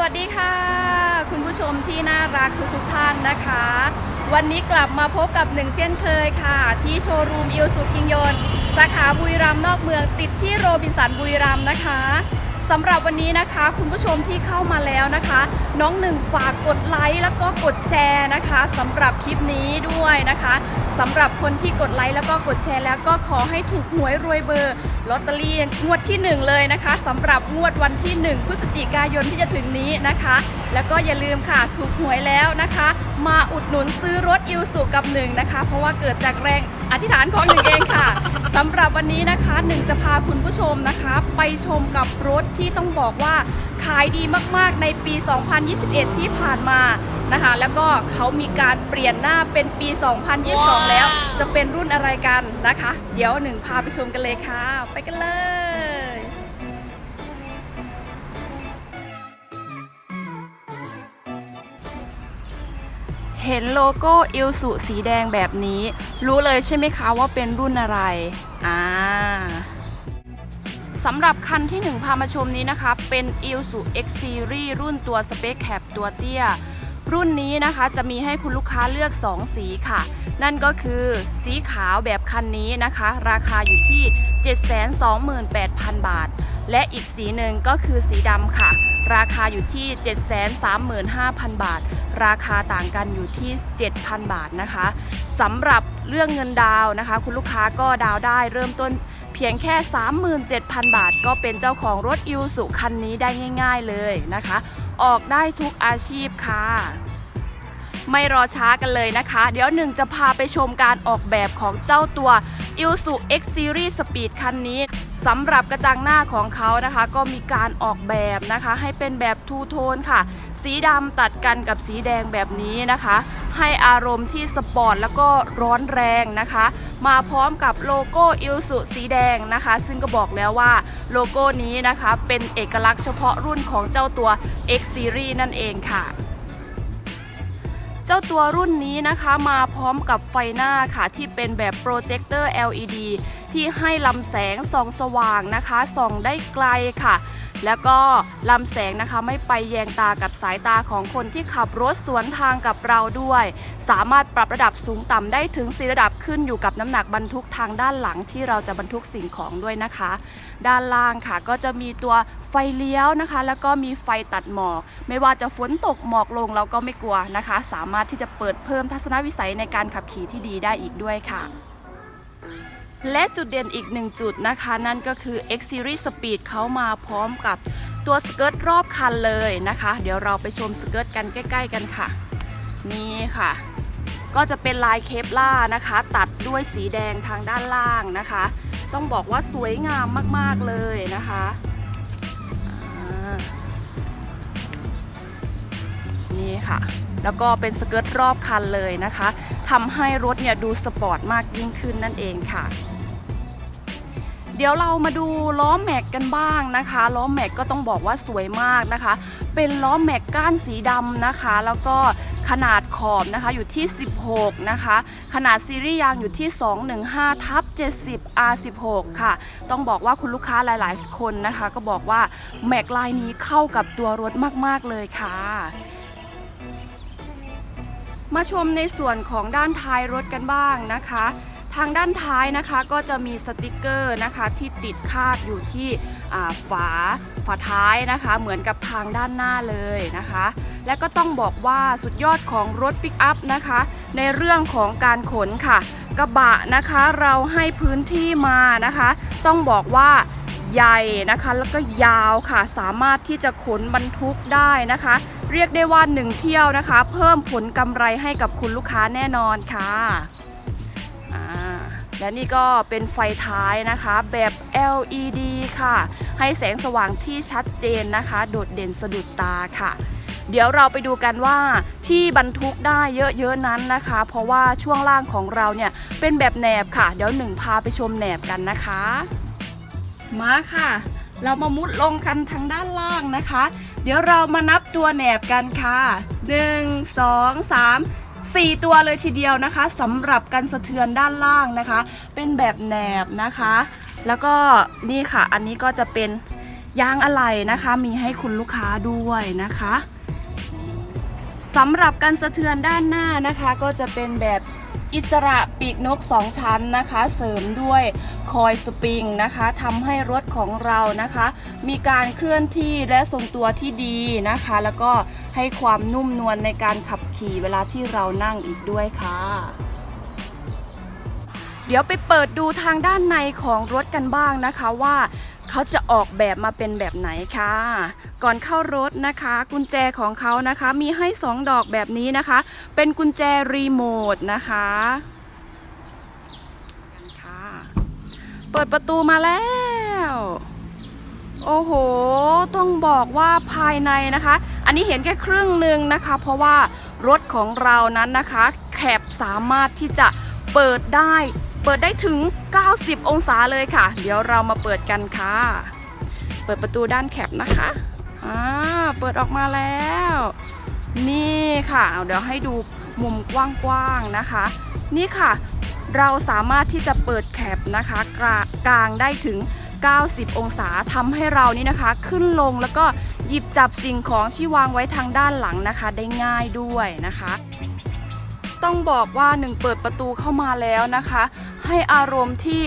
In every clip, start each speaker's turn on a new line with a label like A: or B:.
A: วัสดีค่ะ คุณผู้ชมที่น่ารักทุกทุกๆท่านนะคะ วันนี้กลับมาพบกับหนึ่งเช่นเคยค่ะ ที่โชว์รูมอิลสุคิงยนสาขาบุรีรัมย์นอกเมืองติดที่โรบินสันบุรีรัมย์นะคะสำหรับวันนี้นะคะ คุณผู้ชมที่เข้ามาแล้วนะคะ น้องหนึ่งฝากกดไลค์แล้วก็กดแชร์นะคะสำหรับคลิปนี้ด้วยนะคะ สำหรับคนที่กดไลค์แล้วก็กดแชร์แล้วก็ขอให้ถูกหวยรวยเบอร์ลอตเตอรี่งวดที่ 1 เลยนะคะสำหรับงวดวันที่ 1 พฤศจิกายนที่จะถึงนี้นะคะ แล้วก็อย่าลืมค่ะถูกหวยแล้วนะคะ มาอุดหนุนซื้อรถอิวสุกับหนึ่งนะคะ เพราะว่าเกิดจากแรงอธิษฐานของหนึ่งเองค่ะสำหรับวันนี้นะคะหนึ่งจะพาคุณผู้ชมนะคะ ไปชมกับรถที่ต้องบอกว่าขายดีมากๆในปี 2021 ที่ผ่านมา นะคะ แล้วก็เขามีการเปลี่ยนหน้าเป็นปี 2022 แล้ว จะเป็นรุ่นอะไรกันนะคะ เดี๋ยวหนึ่งพาไปชมกันเลยค่ะ ไปกันเลยเห็นโลโก้อิลสุสีแดงแบบนี้ รู้เลยใช่ไหมคะว่าเป็นรุ่นอะไรอ่าสำหรับคันที่หนึ่งพามาชมนี้นะคะ เป็น i l s u X Series รุ่นตัว Space Cap ตัวเตี้ย รุ่นนี้นะคะจะมีให้คุณลูกค้าเลือก 2 สีค่ะ นั่นก็คือสีขาวแบบคันนี้นะคะ ราคาอยู่ที่ 728,000 บาท และอีกสีหนึ่งก็คือสีดำค่ะ ราคาอยู่ที่ 735,000 บาท ราคาต่างกันอยู่ที่ 7,000 บาทนะคะสำหรับเรื่องเงินดาวนะคะ คุณลูกค้าก็ดาวได้เริ่มต้นเพียงแค่ 37,000 บาท ก็เป็นเจ้าของรถอิวสุคันนี้ได้ง่าย ๆเลยนะคะ ออกได้ทุกอาชีพค่ะ ไม่รอช้ากันเลยนะคะ เดี๋ยวหนึ่งจะพาไปชมการออกแบบของเจ้าตัว i l s u X Series Speed คันนี้สำหรับกระจังหน้าของเขานะคะ ก็มีการออกแบบนะคะ ให้เป็นแบบทูโทนค่ะ สีดำตัดกันกับสีแดงแบบนี้นะคะ ให้อารมณ์ที่สปอร์ตแล้วก็ร้อนแรงนะคะ มาพร้อมกับโลโก้ i l s u สีแดงนะคะ ซึ่งก็บอกแล้วว่าโลโก้นี้นะคะ เป็นเอกลักษณ์เฉพาะรุ่นของเจ้าตัว X Series นั่นเองค่ะ เจ้าตัวรุ่นนี้นะคะมาพร้อมกับไฟหน้าค่ะที่เป็นแบบโปรเจคเตอร์ LED ที่ให้ลำแสงส่องสว่างนะคะส่องได้ไกลค่ะ แล้วก็ลำแสงนะคะไม่ไปแยงตากับสายตาของคนที่ขับรถสวนทางกับเราด้วย สามารถปรับระดับสูงต่ำได้ถึง4ระดับขึ้นอยู่กับน้ำหนักบรรทุกทางด้านหลังที่เราจะบรรทุกสิ่งของด้วยนะคะ ด้านล่างค่ะก็จะมีตัวไฟเลี้ยวนะคะ แล้วก็มีไฟตัดหมอก ไม่ว่าจะฝนตกหมอกลงเราก็ไม่กลัวนะคะ สามารถที่จะเปิดเพิ่มทัศนวิสัยในการขับขี่ที่ดีได้อีกด้วยค่ะ และจุดเด่นอีกหนึ่งจุดนะคะ นั่นก็คือ X Series Speed เขามาพร้อมกับตัวสเกิร์ตรอบคันเลยนะคะ เดี๋ยวเราไปชมสเกิร์ตกันใกล้ ๆ กันค่ะ นี่ค่ะ ก็จะเป็นลายเคปล่านะคะ ตัดด้วยสีแดงทางด้านล่างนะคะ ต้องบอกว่าสวยงามมากๆเลยนะคะนี่ค่ะ แล้วก็เป็นสเกิร์ตรอบคันเลยนะคะทำให้รถเนี่ยดูสปอร์ตมากยิ่งขึ้นนั่นเองค่ะ เดี๋ยวเรามาดูล้อแม็กกันบ้างนะคะ ล้อแม็กก็ต้องบอกว่าสวยมากนะคะ เป็นล้อแม็กก้านสีดำนะคะ แล้วก็ขนาดขอบนะคะอยู่ที่ 16 นะคะ ขนาดซีรีส์ยางอยู่ที่ 215ทับ70 R16 ค่ะ ต้องบอกว่าคุณลูกค้าหลาย ๆ คนนะคะ ก็บอกว่าแม็กลายนี้เข้ากับตัวรถมาก ๆ เลยค่ะมาชมในส่วนของด้านท้ายรถกันบ้างนะคะ ทางด้านท้ายนะคะก็จะมีสติกเกอร์นะคะที่ติดคาดอยู่ที่ฝาฝาท้ายนะคะ เหมือนกับทางด้านหน้าเลยนะคะ และก็ต้องบอกว่าสุดยอดของรถปิกอัพนะคะ ในเรื่องของการขนค่ะ กระบะนะคะเราให้พื้นที่มานะคะ ต้องบอกว่าใหญ่นะคะแล้วก็ยาวค่ะสามารถที่จะขนบรรทุกได้นะคะ เรียกได้ว่าหนึ่งเที่ยวนะคะ เพิ่มผลกำไรให้กับคุณลูกค้าแน่นอนค่ะ และนี่ก็เป็นไฟท้ายนะคะแบบ LED ค่ะ ให้แสงสว่างที่ชัดเจนนะคะ โดดเด่นสะดุดตาค่ะ เดี๋ยวเราไปดูกันว่าที่บรรทุกได้เยอะๆนั้นนะคะ เพราะว่าช่วงล่างของเราเนี่ยเป็นแบบแหนบค่ะ เดี๋ยวหนึ่งพาไปชมแหนบกันนะคะ มาค่ะ เรามามุดลงกันทางด้านล่างนะคะ เดี๋ยวเรามานับตัวแหนบกันค่ะ 1 2 3 4 ตัวเลยทีเดียวนะคะสำหรับกันสะเทือนด้านล่างนะคะ เป็นแบบแหนบนะคะ แล้วก็นี่ค่ะอันนี้ก็จะเป็นยางอะไหล่นะคะ มีให้คุณลูกค้าด้วยนะคะ สำหรับการสะเทือนด้านหน้านะคะก็จะเป็นแบบอิสระปีกนก 2 ชั้นนะคะ เสริมด้วยคอยสปริงนะคะทำให้รถของเรานะคะ มีการเคลื่อนที่และทรงตัวที่ดีนะคะ แล้วก็ให้ความนุ่มนวลในการขับขี่เวลาที่เรานั่งอีกด้วยค่ะ เดี๋ยวไปเปิดดูทางด้านในของรถกันบ้างนะคะว่า เขาจะออกแบบมาเป็นแบบไหนค่ะ ก่อนเข้ารถนะคะ กุญแจของเขานะคะมีให้ 2 ดอกแบบนี้นะคะ เป็นกุญแจรีโมทนะคะค่ะเปิดประตูมาแล้ว โอ้โห ต้องบอกว่าภายในนะคะ อันนี้เห็นแค่ครึ่งหนึ่งนะคะ เพราะว่ารถของเรานั้นนะคะ แคบสามารถที่จะเปิดได้ เปิดได้ถึง 90 องศาเลยค่ะ เดี๋ยวเรามาเปิดกันค่ะ เปิดประตูด้านแคบนะคะอ่าเปิดออกมาแล้ว นี่ค่ะเเดี๋ยวให้ดูมุมกว้างๆนะคะ นี่ค่ะ เราสามารถที่จะเปิดแคปนะคะกกลางได้ถึง 90 องศาทำให้เรานี่นะคะ ขึ้นลงแล้วก็หยิบจับสิ่งของที่วางไว้ทางด้านหลังนะคะ ได้ง่ายด้วยนะคะ ต้องบอกว่าหนึ่งเปิดประตูเข้ามาแล้วนะคะ ให้อารมณ์ที่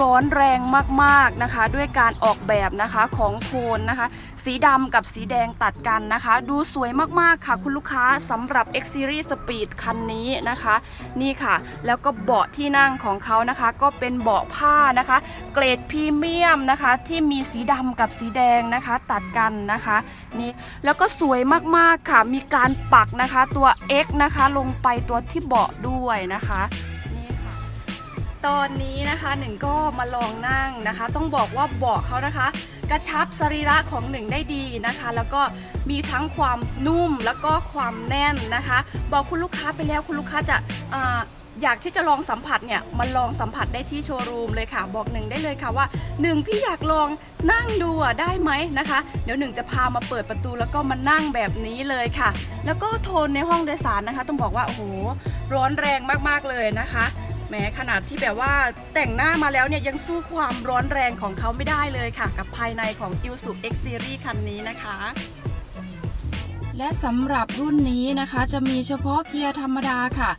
A: ร้อนแรงมากๆนะคะ ด้วยการออกแบบนะคะของโทนนะคะ สีดำกับสีแดงตัดกันนะคะ ดูสวยมากๆค่ะคุณลูกค้าสำหรับ X Series Speed คันนี้นะคะ นี่ค่ะ แล้วก็เบาะที่นั่งของเขานะคะ ก็เป็นเบาะผ้านะคะ เกรดพรีเมียมนะคะ ที่มีสีดำกับสีแดงนะคะ ตัดกันนะคะนี่แล้วก็สวยมากๆค่ะมีการปักนะคะตัว X นะคะลงไปตัวที่เบาะด้วยนะคะนี่ค่ะ ตอนนี้นะคะหนึ่งก็มาลองนั่งนะคะ ต้องบอกว่าเบาะเขานะคะ กระชับสรีระของหนึ่งได้ดีนะคะ แล้วก็มีทั้งความนุ่มแล้วก็ความแน่นนะคะ บอกคุณลูกค้าไปแล้วคุณลูกค้าจะอยากที่จะลองสัมผัสเนี่ยมาลองสัมผัสได้ที่โชว์รูมเลยค่ะ บอกหนึ่งได้เลยค่ะว่าหนึ่งพี่อยากลองนั่งดูอะได้ไหมนะคะ เดี๋ยวหนึ่งจะพามาเปิดประตูแล้วก็มานั่งแบบนี้เลยค่ะ แล้วก็โทนในห้องโดยสารนะคะ ต้องบอกว่าโอ้โหร้อนแรงมากๆเลยนะคะ แม้ขนาดที่แบบว่าแต่งหน้ามาแล้วเนี่ยยังสู้ความร้อนแรงของเขาไม่ได้เลยค่ะ กับภายในของ i l s u X Series คันนี้นะคะ และสำหรับรุ่นนี้นะคะจะมีเฉพาะเกียร์ธรรมดาค่ะ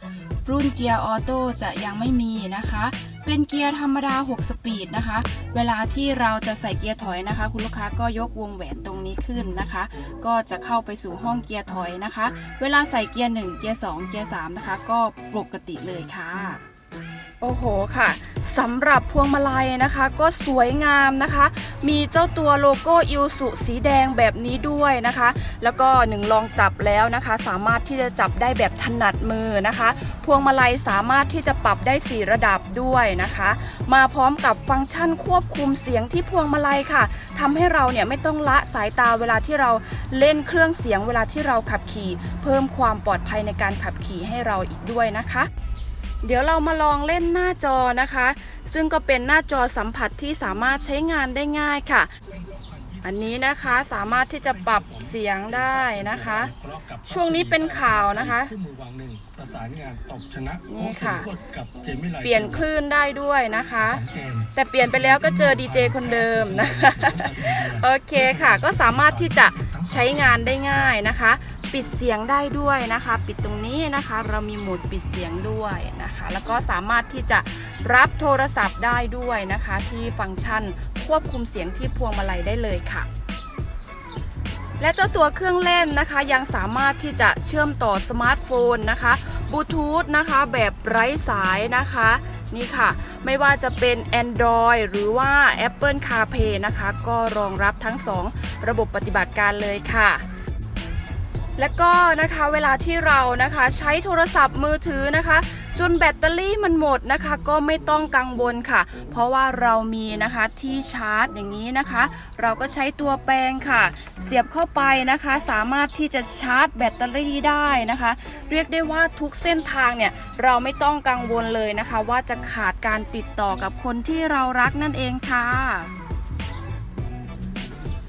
A: รุ่นเกียร์ออโต้จะยังไม่มีนะคะ เป็นเกียร์ธรรมดา 6 สปีดนะคะ เวลาที่เราจะใส่เกียร์ถอยนะคะ คุณลูกค้าก็ยกวงแหวนตรงนี้ขึ้นนะคะ ก็จะเข้าไปสู่ห้องเกียร์ถอยนะคะ เวลาใส่เกียร์ 1 เกียร์ 2 เกียร์ 3 นะคะ ก็ปกติเลยค่ะ โอ้โหค่ะสำหรับพวงมาลัยนะคะก็สวยงามนะคะ มีเจ้าตัวโลโก้อิวสุสีแดงแบบนี้ด้วยนะคะ แล้วก็หนึ่งลองจับแล้วนะคะ สามารถที่จะจับได้แบบถนัดมือนะคะ พวงมาลัยสามารถที่จะปรับได้ 4 ระดับด้วยนะคะ มาพร้อมกับฟังก์ชันควบคุมเสียงที่พวงมาลัยค่ะทำให้เราเนี่ยไม่ต้องละสายตาเวลาที่เราเล่นเครื่องเสียงเวลาที่เราขับขี่ เพิ่มความปลอดภัยในการขับขี่ให้เราอีกด้วยนะคะ เดี๋ยวเรามาลองเล่นหน้าจอนะคะ ซึ่งก็เป็นหน้าจอสัมผัสที่สามารถใช้งานได้ง่ายค่ะ อันนี้นะคะสามารถที่จะปรับเสียงได้นะคะ ช่วงนี้เป็นข่าวนะคะ
B: นี่
A: ค่ะ
B: เป
A: ลี่ยนคลื่นได้ด้วยนะคะ แต่เปลี่ยนไปแล้วก็เจอดีเจคนเดิมนะคะโอเคค่ะ ก็สามารถที่จะ ใช้งานได้ง่ายนะคะ ปิดเสียงได้ด้วยนะคะ ปิดตรงนี้นะคะ เรามีโหมดปิดเสียงด้วยนะคะ แล้วก็สามารถที่จะรับโทรศัพท์ได้ด้วยนะคะ ที่ฟังก์ชันควบคุมเสียงที่พวงมาลัยได้เลยค่ะและเจ้าตัวเครื่องเล่นนะคะ ยังสามารถที่จะเชื่อมต่อสมาร์ทโฟนนะคะ บลูทูธนะคะแบบไร้สายนะคะนี่ค่ะ ไม่ว่าจะเป็น Android หรือว่า Apple CarPlay นะคะ ก็รองรับทั้ง 2 ระบบปฏิบัติการเลยค่ะและก็นะคะเวลาที่เรานะคะใช้โทรศัพท์มือถือนะคะ จนแบตเตอรี่มันหมดนะคะก็ไม่ต้องกังวลค่ะ เพราะว่าเรามีนะคะที่ชาร์จอย่างนี้นะคะ เราก็ใช้ตัวแปลงค่ะ เสียบเข้าไปนะคะ สามารถที่จะชาร์จแบตเตอรี่ได้นะคะ เรียกได้ว่าทุกเส้นทางเนี่ยเราไม่ต้องกังวลเลยนะคะ ว่าจะขาดการติดต่อกับคนที่เรารักนั่นเองค่ะ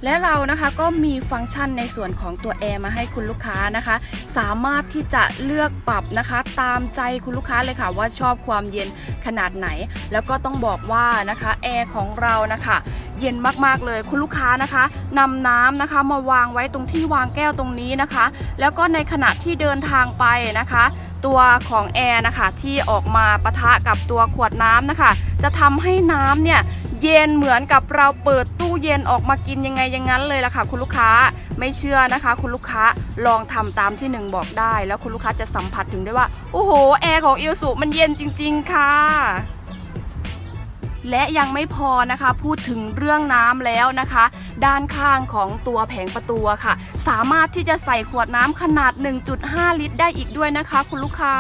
A: และเรานะคะก็มีฟังก์ชันในส่วนของตัวแอร์มาให้คุณลูกค้านะคะ สามารถที่จะเลือกปรับนะคะตามใจคุณลูกค้าเลยค่ะ ว่าชอบความเย็นขนาดไหน แล้วก็ต้องบอกว่านะคะแอร์ของเรานะคะเย็นมากๆเลยคุณลูกค้านะคะนำน้ำนะคะมาวางไว้ตรงที่วางแก้วตรงนี้นะคะ แล้วก็ในขณะที่เดินทางไปนะคะ ตัวของแอร์นะคะที่ออกมาปะทะกับตัวขวดน้ำนะคะ จะทำให้น้ำเนี่ย เย็นเหมือนกับเราเปิดตู้เย็นออกมากินยังไงอย่างนั้นเลยล่ะค่ะคุณลูกค้าไม่เชื่อนะคะ คุณลูกค้าลองทำตามที่หนึ่งบอกได้ แล้วคุณลูกค้าจะสัมผัสถึงได้ว่า โอ้โห แอร์ของอิลสุมันเย็นจริง ๆ ค่ะ และยังไม่พอนะคะพูดถึงเรื่องน้ำแล้วนะคะ ด้านข้างของตัวแผงประตูค่ะ สามารถที่จะใส่ขวดน้ำขนาด 1.5 ลิตร ได้อีกด้วยนะคะ คุณลูกค้า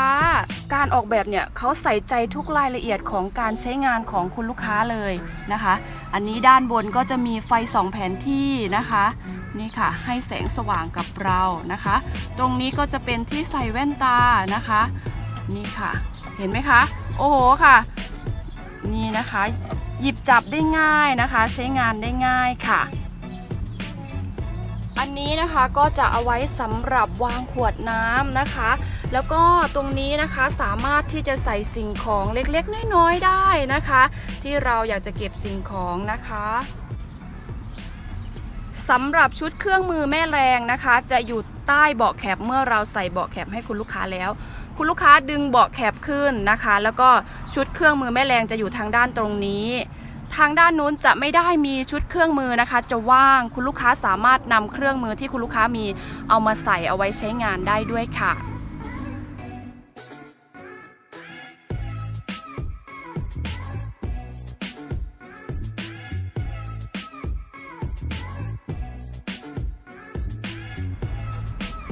A: การออกแบบเนี่ยเขาใส่ใจทุกรายละเอียดของการใช้งานของคุณลูกค้าเลยนะคะ อันนี้ด้านบนก็จะมีไฟสองแผนที่นะคะนี่ค่ะ ให้แสงสว่างกับเรานะคะ ตรงนี้ก็จะเป็นที่ใส่แว่นตานะคะ นี่ค่ะ เห็นไหมคะ โอ้โหค่ะ นี่นะคะ หยิบจับได้ง่ายนะคะ ใช้งานได้ง่ายค่ะ อันนี้นะคะก็จะเอาไว้สำหรับวางขวดน้ำนะคะ แล้วก็ตรงนี้นะคะสามารถที่จะใส่สิ่งของเล็กๆ น้อยๆ ได้นะคะ ที่เราอยากจะเก็บสิ่งของนะคะสำหรับชุดเครื่องมือแม่แรงนะคะ จะอยู่ใต้เบาะแคปเมื่อเราใส่เบาะแคปให้คุณลูกค้าแล้ว คุณลูกค้าดึงเบาะแคบขึ้นนะคะ แล้วก็ชุดเครื่องมือแม่แรงจะอยู่ทางด้านตรงนี้ ทางด้านนู้นจะไม่ได้มีชุดเครื่องมือนะคะ จะว่างคุณลูกค้าสามารถนำเครื่องมือที่คุณลูกค้ามีเอามาใส่เอาไว้ใช้งานได้ด้วยค่ะ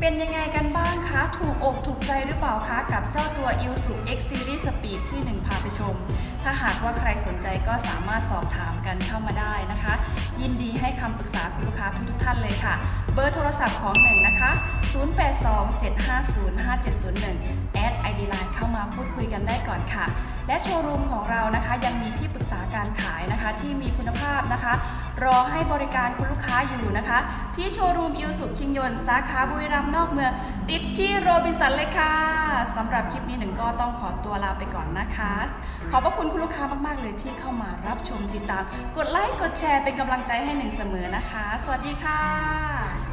A: เป็นยังไงกันบ้างคะ ถูกอกถูกใจหรือเปล่าคะ กับเจ้าตัว i l s u X Series Speed ที่ 1 พาไปชม ถ้าหากว่าใครสนใจก็สามารถสอบถามกันเข้ามาได้นะคะ ยินดีให้คำปรึกษาคุณลูกค้าทุกๆท่านเลยค่ะ เบอร์โทรศัพท์ของหนึ่งนะคะ 0827505701 แอด ID Line เข้ามาพูดคุยกันได้ก่อนค่ะ และโชว์รูมของเรานะคะยังมีที่ปรึกษาการขายนะคะที่มีคุณภาพนะคะ รอให้บริการคุณลูกค้าอยู่นะคะ ที่โชว์รูมอิวสุคิงยนต์สาขาบุรีรัมย์นอกเมือง ติดที่โรบินสันเลยค่ะสำหรับคลิปนี้หนึ่งก็ต้องขอตัวลาไปก่อนนะคะ ขอบพระคุณคุณลูกค้ามาก ๆ เลยที่เข้ามารับชมติดตาม กดไลค์กดแชร์เป็นกำลังใจให้หนึ่งเสมอนะคะ สวัสดีค่ะ